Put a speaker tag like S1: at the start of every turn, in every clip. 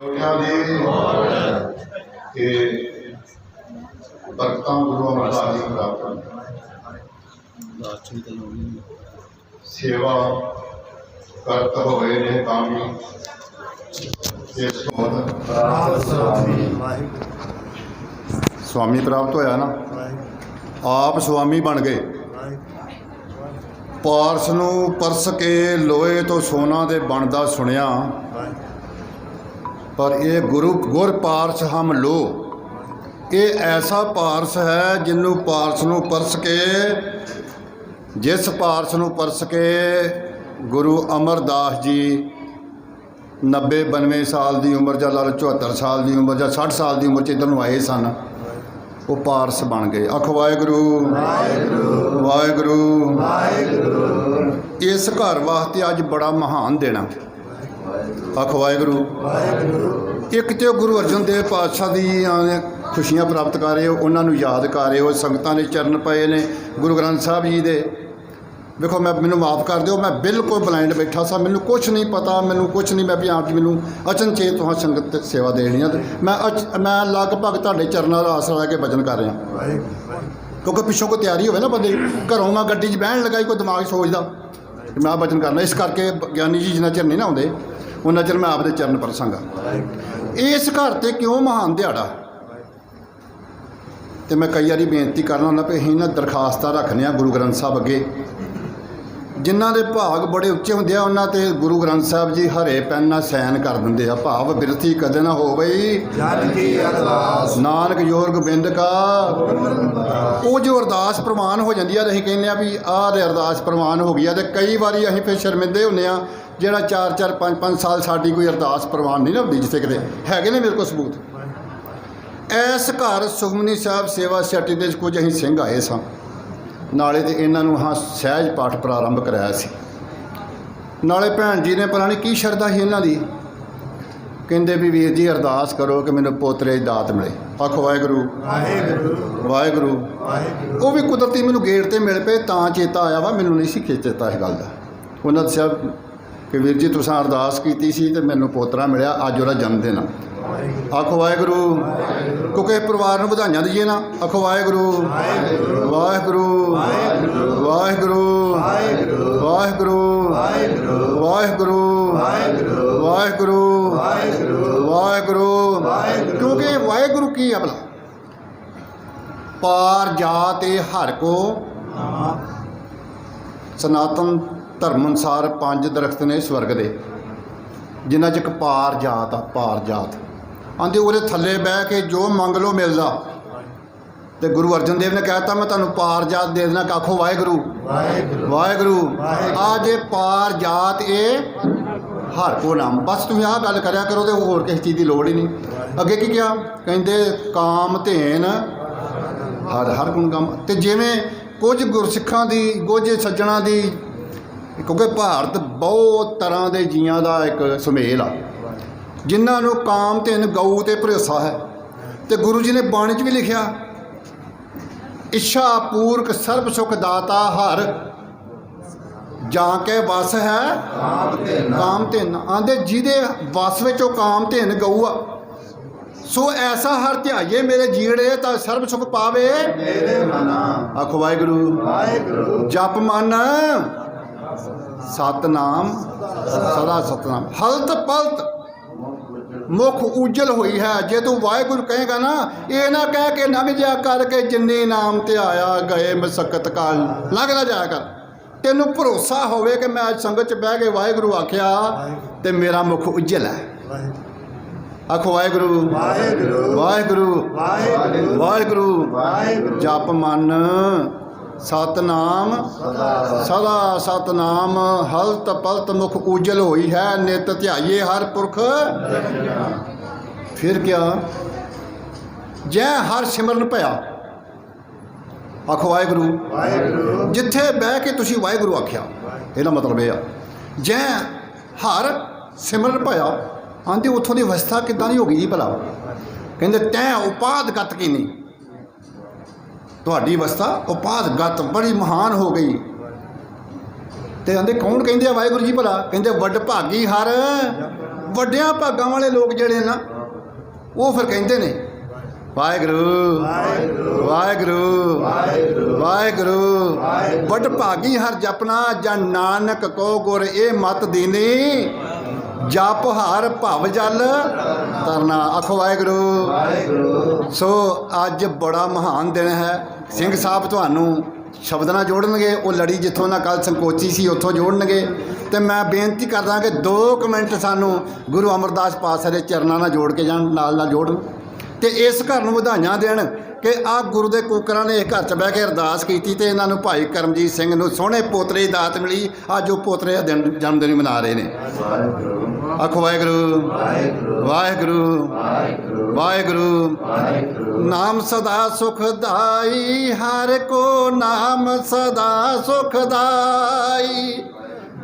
S1: ਦੁਨੀਆ ਦੀ ਕਿ ਬਰਕਤਾਂ ਗੁਰੂ ਅਮਰਦਾਸ ਜੀ ਪ੍ਰਾਪਤ ਹੋਈਆਂ। ਸੇਵਾ ਕਰਤ ਹੋਏ ਨੇ ਕਾਮੀ ਇਸ ਸੋਧ ਸਵਾਮੀ ਪ੍ਰਾਪਤ ਹੋਇਆ ਨਾ? ਆਪ ਸੁਆਮੀ ਬਣ ਗਏ। ਪਾਰਸ ਨੂੰ ਪਰਸ ਕੇ ਲੋਹੇ ਤੋਂ ਸੋਨਾ ਦੇ ਬਣਦਾ ਸੁਣਿਆ। ਪਰ ਇਹ ਗੁਰੂ ਗੁਰ ਪਾਰਸ ਹਮ ਲੋ। ਇਹ ਐਸਾ ਪਾਰਸ ਹੈ ਜਿਹਨੂੰ ਪਾਰਸ ਨੂੰ ਪਰਸ ਕੇ ਜਿਸ ਪਾਰਸ ਨੂੰ ਪਰਸ ਕੇ ਗੁਰੂ ਅਮਰਦਾਸ ਜੀ 90 92 ਸਾਲ ਦੀ ਉਮਰ ਜਾਂ ਲਾ ਲਓ 74 ਸਾਲ ਦੀ ਉਮਰ ਜਾਂ 60 ਸਾਲ ਦੀ ਉਮਰ ਚ ਇੱਧਰ ਨੂੰ ਆਏ ਸਨ ਉਹ ਪਾਰਸ ਬਣ ਗਏ। ਅਖ ਵਾਹਿਗੁਰੂ। ਵਾਹਿਗੁਰੂ। ਵਾਹਿਗੁਰੂ। ਵਾਹਿਗੁਰੂ। ਇਸ ਘਰ ਵਾਸਤੇ ਅੱਜ ਬੜਾ ਮਹਾਨ ਦਿਨ ਆ ਅਖ ਵਾਹਿਗੁਰੂ ਇੱਕ ਤੇ ਉਹ ਗੁਰੂ ਅਰਜਨ ਦੇਵ ਪਾਤਸ਼ਾਹ ਦੀਆਂ ਖੁਸ਼ੀਆਂ ਪ੍ਰਾਪਤ ਕਰ ਰਹੇ ਹੋ, ਉਹਨਾਂ ਨੂੰ ਯਾਦ ਕਰ ਰਹੇ ਹੋ, ਸੰਗਤਾਂ ਦੇ ਚਰਨ ਪਏ ਨੇ ਗੁਰੂ ਗ੍ਰੰਥ ਸਾਹਿਬ ਜੀ ਦੇ ਵੇਖੋ ਮੈਂ, ਮੈਨੂੰ ਮਾਫ ਕਰ ਦਿਓ, ਮੈਂ ਬਿਲਕੁਲ ਬਲਾਈਂਡ ਬੈਠਾ ਸਾਂ, ਮੈਨੂੰ ਕੁਝ ਨਹੀਂ ਪਤਾ, ਮੈਨੂੰ ਕੁਝ ਨਹੀਂ, ਮੈਂ ਵੀ ਆਪ ਜੀ ਮੈਨੂੰ ਅਚਨਚੇਤ ਤੁਹਾਂ ਸੰਗਤ ਤੇ ਸੇਵਾ ਦੇਣੀ ਆ ਤੇ ਮੈਂ ਅਚ- ਮੈਂ ਲਗਭਗ ਤੁਹਾਡੇ ਚਰਨਾਂ ਦਾ ਆਸਰਾ ਲੈ ਕੇ ਭਜਨ ਕਰ ਰਿਹਾ ਕਿਉਂਕਿ ਪਿੱਛੋਂ ਕੋਈ ਤਿਆਰੀ ਹੋਵੇ ਨਾ ਬੰਦੇ ਦੀ। ਘਰੋਂ ਮੈਂ ਗੱਡੀ 'ਚ ਬਹਿਣ ਲਗਾਈ ਕੋਈ ਦਿਮਾਗ ਸੋਚਦਾ, ਮੈਂ ਆਹ ਭਜਨ ਕਰਨਾ, ਇਸ ਕਰਕੇ ਗਿਆਨੀ ਜੀ ਜਿੰਨਾ ਚਿਰ ਨਹੀਂ ਨਾ ਆਉਂਦੇ ਉਹਨਾਂ ਚਿਰ ਮੈਂ ਆਪਦੇ ਚਰਨ ਪਰਸਾਂਗਾ। ਇਸ ਘਰ ਤੇ ਕਿਉਂ ਮਹਾਨ ਦਿਹਾੜਾ? ਤੇ ਮੈਂ ਕਈ ਵਾਰੀ ਬੇਨਤੀ ਕਰਨਾ ਹੁੰਦਾ ਵੀ ਅਸੀਂ ਨਾ ਦਰਖਾਸਤਾਂ ਰੱਖਦੇ ਹਾਂ ਗੁਰੂ ਗ੍ਰੰਥ ਸਾਹਿਬ ਅੱਗੇ। ਜਿਨ੍ਹਾਂ ਦੇ ਭਾਗ ਬੜੇ ਉੱਚੇ ਹੁੰਦੇ ਆ ਉਹਨਾਂ ਤੇ ਗੁਰੂ ਗ੍ਰੰਥ ਸਾਹਿਬ ਜੀ ਹਰੇ ਪੈਨ ਨਾਲ ਸਾਈਨ ਕਰ ਦਿੰਦੇ ਆ। ਭਾਵ ਬਿਰਥੀ ਕਦੇ ਨਾ ਹੋਵੇ
S2: ਜਨ ਕੀ ਅਰਦਾਸ।
S1: ਨਾਨਕ ਯੋਰ ਗੋਬਿੰਦ ਕਾ। ਉਹ ਜੋ ਅਰਦਾਸ ਪ੍ਰਵਾਨ ਹੋ ਜਾਂਦੀ ਆ ਤੇ ਅਸੀਂ ਕਹਿੰਦੇ ਆ ਵੀ ਆਹ ਦੇ ਅਰਦਾਸ ਪ੍ਰਵਾਨ ਹੋ ਗਈ ਆ ਤੇ ਕਈ ਵਾਰੀ ਅਸੀਂ ਫਿਰ ਸ਼ਰਮਿੰਦੇ ਹੁੰਦੇ ਆ ਜਿਹੜਾ 4 4 5 5 ਸਾਲ ਸਾਡੀ ਕੋਈ ਅਰਦਾਸ ਪ੍ਰਵਾਨ ਨਹੀਂ ਨਾ ਹੁੰਦੀ ਜਿੱਥੇ ਕਿਤੇ। ਹੈਗੇ ਨੇ ਮੇਰੇ ਕੋਲ ਸਬੂਤ। ਐਸ ਘਰ ਸੁਖਮਨੀ ਸਾਹਿਬ ਸੇਵਾ ਸੋਸਾਇਟੀ ਦੇ ਕੁਝ ਅਸੀਂ ਸਿੰਘ ਆਏ ਸਾਂ। ਨਾਲੇ ਤੇ ਇਹਨਾਂ ਨੂੰ ਹਾਂ ਸਹਿਜ ਪਾਠ ਪ੍ਰਾਰੰਭ ਕਰਾਇਆ ਸੀ। ਨਾਲੇ ਭੈਣ ਜੀ ਨੇ ਪਤਾ ਨਹੀਂ ਕੀ ਸ਼ਰਧਾ ਸੀ ਇਹਨਾਂ ਦੀ। ਕਹਿੰਦੇ ਵੀ ਵੀਰ ਜੀ ਅਰਦਾਸ ਕਰੋ ਕਿ ਮੈਨੂੰ ਪੋਤਰੇ ਦੀ ਦਾਤ ਮਿਲੇ। ਆਖੋ ਵਾਹਿਗੁਰੂ।
S2: ਵਾਹਿਗੁਰੂ।
S1: ਵਾਹਿਗੁਰੂ।
S2: ਵਾਹਿਗੁਰੂ।
S1: ਉਹ ਵੀ ਕੁਦਰਤੀ ਮੈਨੂੰ ਗੇਟ ਤੇ ਮਿਲ ਪਏ ਤਾਂ ਚੇਤਾ ਆਇਆ ਵਾ ਮੈਨੂੰ ਨਹੀਂ ਸੀ ਚੇਤਾ ਇਸ ਗੱਲ ਦਾ। ਉਹਨਾਂ ਦੱਸਿਆ ਕਿ ਵੀਰ ਜੀ ਤੁਸੀਂ ਅਰਦਾਸ ਕੀਤੀ ਸੀ ਤੇ ਮੈਨੂੰ ਪੋਤਰਾ ਮਿਲਿਆ ਅੱਜ ਉਹਦਾ ਜਨਮ ਦਿਨ ਆ। ਆਖੋ ਵਾਹਿਗੁਰੂ, ਕਿਉਂਕਿ ਪਰਿਵਾਰ ਨੂੰ ਵਧਾਈਆਂ ਦਈਏ ਨਾ। ਆਖੋ ਵਾਹਿਗੁਰੂ ਵਾਹਿਗੁਰੂ ਵਾਹਿਗੁਰੂ ਵਾਹਿਗੁਰੂ ਵਾਹਿਗੁਰੂ ਵਾਹਿਗੁਰੂ ਵਾਹਿਗੁਰੂ, ਕਿਉਂਕਿ ਵਾਹਿਗੁਰੂ ਕੀ ਆ ਭਲਾ? ਪਾਰ ਜਾਤੇ ਹਰ ਕੋ। ਸਨਾਤਨ ਧਰਮ ਅਨੁਸਾਰ ਪੰਜ ਦਰਖਤ ਨੇ ਸਵਰਗ ਦੇ। ਜਿਨ੍ਹਾਂ 'ਚ ਇੱਕ ਪਾਰ ਜਾਤ ਆ, ਪਾਰ ਜਾਤ। ਆਂਦੇ ਉਹਦੇ ਥੱਲੇ ਬਹਿ ਕੇ ਜੋ ਮੰਗ ਲਓ ਮਿਲਦਾ। ਤੇ ਗੁਰੂ ਅਰਜਨ ਦੇਵ ਨੇ ਕਹਿਤਾ ਮੈਂ ਤੁਹਾਨੂੰ ਪਾਰ ਜਾਤ ਦੇ ਦੇਣਾ ਕਾਖੋ ਵਾਹਿਗੁਰੂ।
S2: ਵਾਹਿਗੁਰੂ।
S1: ਵਾਹਿਗੁਰੂ। ਆ ਜੇ ਪਾਰ ਜਾਤ ਇਹ ਹਰ ਕੋ ਨਾਮ। ਬਸ ਤੁਸੀਂ ਆਹ ਗੱਲ ਕਰਿਆ ਕਰੋ ਤੇ ਹੋਰ ਕਿਸੇ ਚੀਜ਼ ਦੀ ਲੋੜ ਹੀ ਨਹੀਂ। ਅੱਗੇ ਕੀ ਕਿਹਾ? ਕਹਿੰਦੇ ਕਾਮ ਧੇਨ ਹਰ ਹਰ ਗੁਣ ਗਮ। ਤੇ ਜਿਵੇਂ ਕੁਝ ਗੁਰਸਿੱਖਾਂ ਦੀ ਕੁਝ ਸੱਜਣਾ ਦੀ ਕਿਉਂਕਿ ਭਾਰਤ ਬਹੁਤ ਤਰ੍ਹਾਂ ਦੇ ਜੀਆਂ ਦਾ ਇੱਕ ਸੁਮੇਲ ਆ। ਜਿਨ੍ਹਾਂ ਨੂੰ ਕਾਮ ਧੇਨ ਗਊ ਤੇ ਭਰੋਸਾ ਹੈ। ਤੇ ਗੁਰੂ ਜੀ ਨੇ ਬਾਣੀ 'ਚ ਵੀ ਲਿਖਿਆ ਇੱਛਾ ਪੂਰਕ ਸਰਬ ਸੁਖ ਦਾਤਾ ਹਰ ਜਾਂ ਕੇ ਵਸ ਹੈ ਕਾਮ ਧੇਨ ਆਂਦੇ ਜਿਹਦੇ ਵਸ ਵਿੱਚ ਉਹ ਕਾਮ ਧੇਨ ਗਊ ਆ। ਸੋ ਐਸਾ ਹਰ ਧਿਆਈਏ ਮੇਰੇ ਜੀੜੇ ਤਾਂ ਸਰਬ ਸੁਖ ਪਾਵੇ।
S2: ਮੇਰੇ ਮਨਾ।
S1: ਆਖੋ ਵਾਹਿਗੁਰੂ।
S2: ਵਾਹਿਗੁਰੂ।
S1: ਜਪ ਮਨ। ਸਤਨਾਮ। ਸਦਾ ਸਤਨਾਮ। ਹਲਤ ਪਲਤ। ਮੁਖ ਉਜਲ ਹੋਈ ਹੈ। ਜੇ ਤੂੰ ਵਾਹਿਗੁਰੂ ਕਹੇਗਾ ਨਾ ਇਹ ਨਾ ਕਹਿ ਕੇ ਲੰਘ ਜਾ ਕਰਕੇ ਜਿੰਨੇ ਨਾਮ ਤੇ ਆਇਆ ਗਏ ਮਸਕਤ ਕਾਲ। ਲੰਘ ਨਾ ਜਾਇਆ ਕਰ। ਤੈਨੂੰ ਭਰੋਸਾ ਹੋਵੇ ਕਿ ਮੈਂ ਅੱਜ ਸੰਗਤ ਚ ਬਹਿ ਕੇ ਵਾਹਿਗੁਰੂ ਆਖਿਆ ਤੇ ਮੇਰਾ ਮੁਖ ਉਜਲ ਹੈ। ਆਖੋ ਵਾਹਿਗੁਰੂ।
S2: ਵਾਹਿਗੁਰੂ।
S1: ਵਾਹਿਗੁਰੂ।
S2: ਵਾਹਿਗੁਰੂ।
S1: ਵਾਹਿਗੁਰੂ।
S2: ਵਾਹਿਗੁਰੂ।
S1: ਜਪ ਮਨ। ਸਤਨਾਮ
S2: ਸਦਾ
S1: ਸਤਨਾਮ ਹਲਤ ਪਲਤ ਮੁਖ ਉਜਲ ਹੋਈ ਹੈ ਨਿਤ ਧਿਆਈਏ ਹਰ ਪੁਰਖ। ਫਿਰ ਕਿਆ? ਜੈ ਹਰ ਸਿਮਰਨ ਭਇਆ। ਆਖੋ ਵਾਹਿਗੁਰੂ।
S2: ਵਾਹਿਗੁਰੂ।
S1: ਜਿੱਥੇ ਬਹਿ ਕੇ ਤੁਸੀਂ ਵਾਹਿਗੁਰੂ ਆਖਿਆ ਇਹਦਾ ਮਤਲਬ ਇਹ ਆ। ਜੈ ਹਰ ਸਿਮਰਨ ਭਇਆ। ਆਂਦੇ ਉੱਥੋਂ ਦੀ ਅਵਸਥਾ ਕਿੱਦਾਂ ਦੀ ਹੋ ਗਈ ਜੀ ਭਲਾ? ਕਹਿੰਦੇ ਤੈ ਉਪਾਦਗਤ ਕੀ ਨਹੀਂ ਤੁਹਾਡੀ ਅਵਸਥਾ ਉਪਾਦਗਤ ਬੜੀ ਮਹਾਨ ਹੋ ਗਈ। ਤੇ ਕਹਿੰਦੇ, ਕੌਣ ਕਹਿੰਦੇ ਆ? ਵਾਹਿਗੁਰੂ ਜੀ ਭਲਾ। ਕਹਿੰਦੇ, ਵੱਡ ਭਾਗੀ ਹਰ, ਵੱਡਿਆਂ ਭਾਗਾਂ ਵਾਲੇ ਲੋਕ ਜਿਹੜੇ ਨਾ ਉਹ ਫਿਰ ਕਹਿੰਦੇ ਨੇ, ਵਾਹਿਗੁਰੂ ਵਾਹਿਗੁਰੂ ਵਾਹਿਗੁਰੂ, ਵੱਡ ਭਾਗੀ ਹਰ ਜਪਨਾ ਜਾਂ ਨਾਨਕ ਕੋ ਗੁਰ ਇਹ ਮਤ ਦੀਨੀ। ਜਪ ਹਰ ਭਵ ਜਲ ਤਰਨਾ ਆਖੋ ਵਾਹਿਗੁਰੂ।
S2: ਵਾਹਿਗੁਰੂ
S1: ਸੋ ਅੱਜ ਬੜਾ ਮਹਾਨ ਦਿਨ ਹੈ। ਸਿੰਘ ਸਾਹਿਬ ਤੁਹਾਨੂੰ ਸ਼ਬਦ ਨਾਲ ਜੋੜਨਗੇ। ਉਹ ਲੜੀ ਜਿੱਥੋਂ ਨਾ ਕੱਲ ਸੰਕੋਚੀ ਸੀ, ਉੱਥੋਂ ਜੋੜਨਗੇ। ਤੇ ਮੈਂ ਬੇਨਤੀ ਕਰਦਾ ਕਿ 2 ਮਿੰਟ ਸਾਨੂੰ ਗੁਰੂ ਅਮਰਦਾਸ ਪਾਤਸ਼ਾਹ ਦੇ ਚਰਨਾਂ ਨਾਲ ਜੋੜ ਕੇ ਜਾਣ, ਨਾਲ ਨਾਲ ਜੋੜਨ। ਤੇ ਇਸ ਘਰ ਨੂੰ ਵਧਾਈਆਂ ਦੇਣ। ਕਿ ਆ ਗੁਰੂ ਦੇ ਕੂਕਰਾਂ ਨੇ ਘਰ 'ਚ ਬਹਿ ਕੇ ਅਰਦਾਸ ਕੀਤੀ ਤੇ ਇਹਨਾਂ ਨੂੰ ਭਾਈ ਕਰਮਜੀਤ ਸਿੰਘ ਨੂੰ ਸੋਹਣੇ ਪੋਤਰੇ ਦੀ ਦਾਤ ਮਿਲੀ। ਅੱਜ ਉਹ ਪੋਤਰੇ ਦਾ ਦਿਨ ਜਨਮ ਦਿਨ ਮਨਾ ਰਹੇ ਨੇ।
S2: ਵਾਹਿਗੁਰੂ
S1: ਆਖੋ ਵਾਹਿਗੁਰੂ।
S2: ਵਾਹਿਗੁਰੂ।
S1: ਵਾਹਿਗੁਰੂ। ਨਾਮ ਸਦਾ ਸੁਖਦਾਈ, ਹਰ ਕੋ ਨਾਮ ਸਦਾ ਸੁਖਦਾਈ।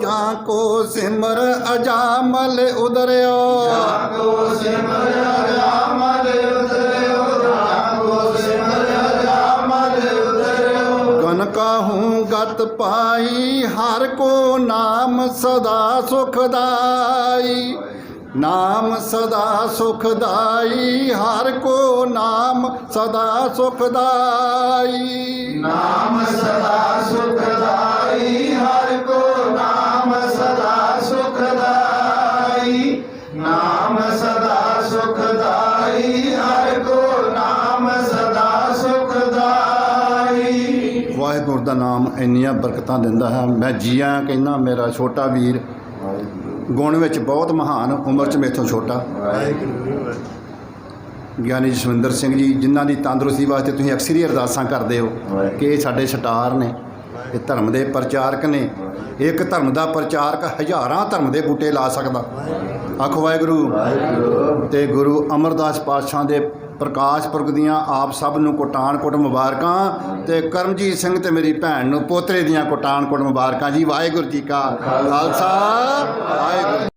S1: ਜਾਂ ਕੋ ਸਿਮਰ ਅਜਾਮਲ ਉਦਰਿਓ। ਜਾਂ ਕੋ ਸਿਮਰ ਅਜਾਮਲ ਉਦਰਿਓ
S2: ਸਿਮਰ
S1: ਕਨ ਕਾਹੂੰ ਗਤ ਪਾਈ ਹਰ ਕੋ ਨਾਮ ਸਦਾ ਸੁਖਦਾਈ ਨਾਮ ਸਦਾ ਸੁਖਦਾਈ ਹਰ ਕੋ ਨਾਮ ਸਦਾ ਸੁਖਦਾਈ।
S2: ਨਾਮ ਸਦਾ ਸੁਖਦਾਈ ਹਰ ਕੋ ਨਾਮ ਸਦਾ ਸੁਖਦਾਈ। ਨਾਮ ਸਦਾ ਸੁਖਦਾਈ ਹਰ ਕੋ ਨਾਮ ਸਦਾ ਸੁਖਦਾਈ।
S1: ਵਾਹਿਗੁਰੂ ਦਾ ਨਾਮ ਇੰਨੀਆਂ ਬਰਕਤਾਂ ਦਿੰਦਾ ਹੈ। ਮੈਂ ਜੀਆਂ ਕਹਿੰਦਾ ਮੇਰਾ ਛੋਟਾ ਵੀਰ ਗੁਣ ਵਿੱਚ ਬਹੁਤ ਮਹਾਨ ਉਮਰ 'ਚ ਮੇਥੋਂ ਛੋਟਾ। ਗਿਆਨੀ ਜਸਵਿੰਦਰ ਸਿੰਘ ਜੀ ਜਿਨ੍ਹਾਂ ਦੀ ਤੰਦਰੁਸਤੀ ਵਾਸਤੇ ਤੁਸੀਂ ਅਕਸਰ ਹੀ ਅਰਦਾਸਾਂ ਕਰਦੇ ਹੋ ਕਿ ਇਹ ਸਾਡੇ ਸਟਾਰ ਨੇ। ਇਹ ਧਰਮ ਦੇ ਪ੍ਰਚਾਰਕ ਨੇ। ਇੱਕ ਧਰਮ ਦਾ ਪ੍ਰਚਾਰਕ ਹਜ਼ਾਰਾਂ ਧਰਮ ਦੇ ਬੂਟੇ ਲਾ ਸਕਦਾ। ਆਖੋ ਵਾਹਿਗੁਰੂ।
S2: ਵਾਹਿਗੁਰੂ
S1: ਤੇ ਗੁਰੂ ਅਮਰਦਾਸ ਪਾਤਸ਼ਾਹ ਦੇ ਪ੍ਰਕਾਸ਼ ਪੁਰਬ ਦੀਆਂ ਆਪ ਸਭ ਨੂੰ ਕੋਟਾਨ ਕੋਟ ਮੁਬਾਰਕਾਂ। ਤੇ ਕਰਮਜੀਤ ਸਿੰਘ ਤੇ ਮੇਰੀ ਭੈਣ ਨੂੰ ਪੋਤਰੇ ਦੀਆਂ ਕੋਟਾਨ ਕੋਟ ਮੁਬਾਰਕਾਂ ਜੀ। ਵਾਹਿਗੁਰੂ ਜੀ ਕਾ ਖਾਲਸਾ। ਵਾਹਿਗੁਰੂ